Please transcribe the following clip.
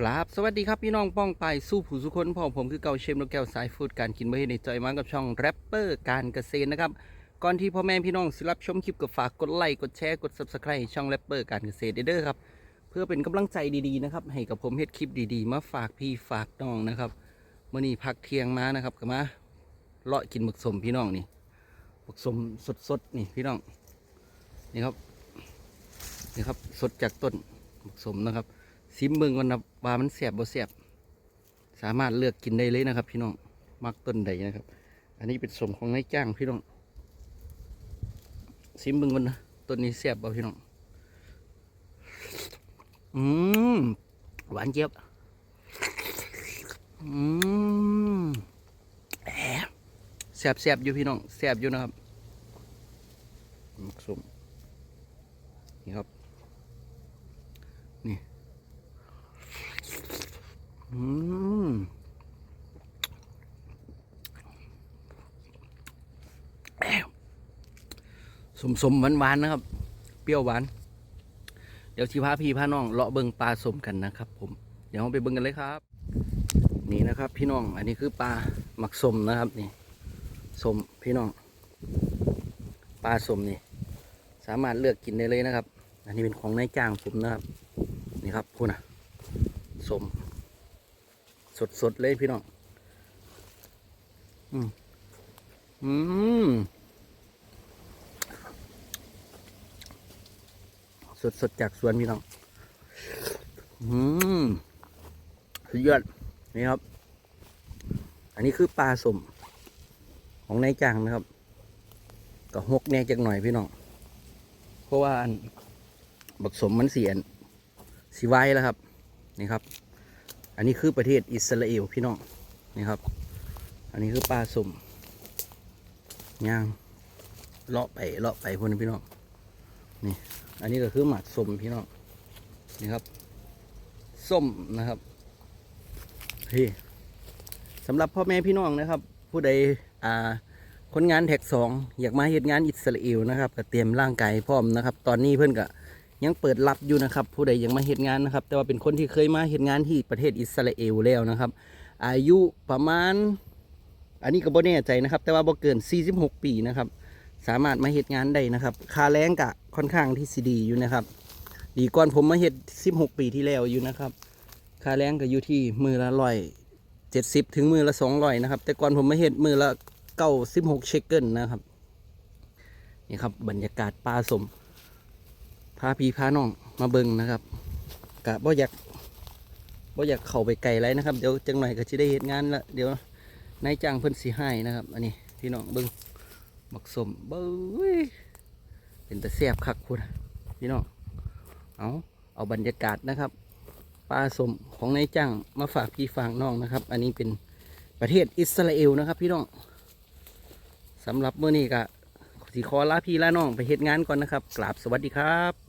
กราบสวัสดีครับพี่น้องป้องไปสู้ผู้สุคนพ่อผมคือเก่าเชมโลแก้วสายฟูดการกินเมื่อในจอยมากับช่องแรปเปอร์การเกษตรนะครับ ก่อนที่พ่อแม่พี่น้องสิรับชมคลิปก็ฝากกดไลค์กดแชร์กด subscribe ช่องแรปเปอร์การเกษตรเด้อครับ เพื่อเป็นกำลังใจดีๆนะครับ ให้กับผมเฮ็ดคลิปดีๆ มาฝากพี่ฝากน้องนะครับเมื่อนี้พักเที่ยงมานะครับก็มาเลาะกินหมึกสมพี่น้องนี่หมึกสมสดๆนี่พี่น้องนี่ครับนี่ครับสดจากต้นหมึกสมนะครับ ซิมเบิงกันนะว่ามันแสบบ่แสบสามารถเลือกกินได้เลยนะครับ พี่น้องมักต้นใดนะครับ อันนี้เป็นสมของนายจ้างพี่น้องซิมเบิงกันนะต้นนี้แสบบ่พี่น้องอืมหวานเจี๊ยบอืมแอบแสบแสบอยู่พี่น้องแสบอยู่นะครับมักสมนี่ครับ สมสมหวานหวานนะครับ เปรี้ยวหวาน เดี๋ยวที่พาพี่พาน้องเลาะเบิงปลาสมกันนะครับ ผม เดี๋ยวเราไปเบิงกันเลยครับ นี่นะครับ พี่น้อง อันนี้คือปลาหมักสมนะครับนี่สมพี่น้อง ปลาสมนี่ สามารถเลือกกินได้เลยนะครับ อันนี้เป็นของนายจ้างผมนะครับ นี่ครับพูดนะสม สดสดเลยพี่น้อง อืมอืม สดสดๆจากสวนพี่น้องอืมสุดยอดนี่ครับ อันนี้คือปลาสมของนายจ้างนะครับก็หกแน่จักหน่อยพี่น้องเพราะว่าอันบักสมมันเสียนสีไว้แล้วครับนี่ครับ อันนี้คือประเทศอิสราเอลพี่น้องนี่ครับ อันนี้คือปลาสมย่างเลาะไปเลาะไปพวกนี้พี่น้อง นี่ อันนี้ก็คือหมากส้มพี่น้อง นี่ครับ ส้มนะครับเฮ้สำหรับพ่อแม่พี่น้องนะครับ ผู้ใดอ่าคนงานแท็กสองอยากมาเฮ็ดงานอิสราเอลนะครับก็เตรียมร่างกายพร้อมนะครับ ตอนนี้เพื่อนก็ยังเปิดรับอยู่นะครับ ผู้ใดยังมาเฮ็ดงานนะครับ แต่ว่าเป็นคนที่เคยมาเฮ็ดงานที่ประเทศอิสราเอลแล้วนะครับ อายุประมาณ อันนี้ก็บ่แน่ใจนะครับ แต่ว่าบ่เกิน 46 ปีนะครับ สามารถมาเฮ็ดงานได้นะครับคาแรงก็ค่อนข้างที่สิดีอยู่นะครับ ดีก่อนผมมาเฮ็ด16ปีที่แล้วอยู่นะครับคาแรงก็อยู่ที่มือละร้อยเจ็ดสิบถึงมือละสองร้อยนะครับ แต่ก่อนผมมาเฮ็ดมือละเก้าสิบหกเชคเกิลนะครับนี่ครับบรรยากาศปลาสมพาพี่พาน้องมาเบิงนะครับกะบ่อยากบ่อยากเข้าไปไกลไรนะครับ เดี๋ยวจังหน่อยก็จะได้เห็นงานละเดี๋ยวนายจ้างเพิ่นสีให้นะครับ อันนี้พี่น้องเบิง บักสมเบ้ยเป็นตะแซบคักคุณพี่น้องเอาเอาบรรยากาศนะครับปลาสมของนายจ้างมาฝากพี่ฝากน้องนะครับ อันนี้เป็นประเทศอิสราเอลนะครับ พี่น้องสำหรับเมื่อนี้ก็สิขอลาพี่ลาน้องไปเหตุงานก่อนนะครับกราบสวัสดีครับ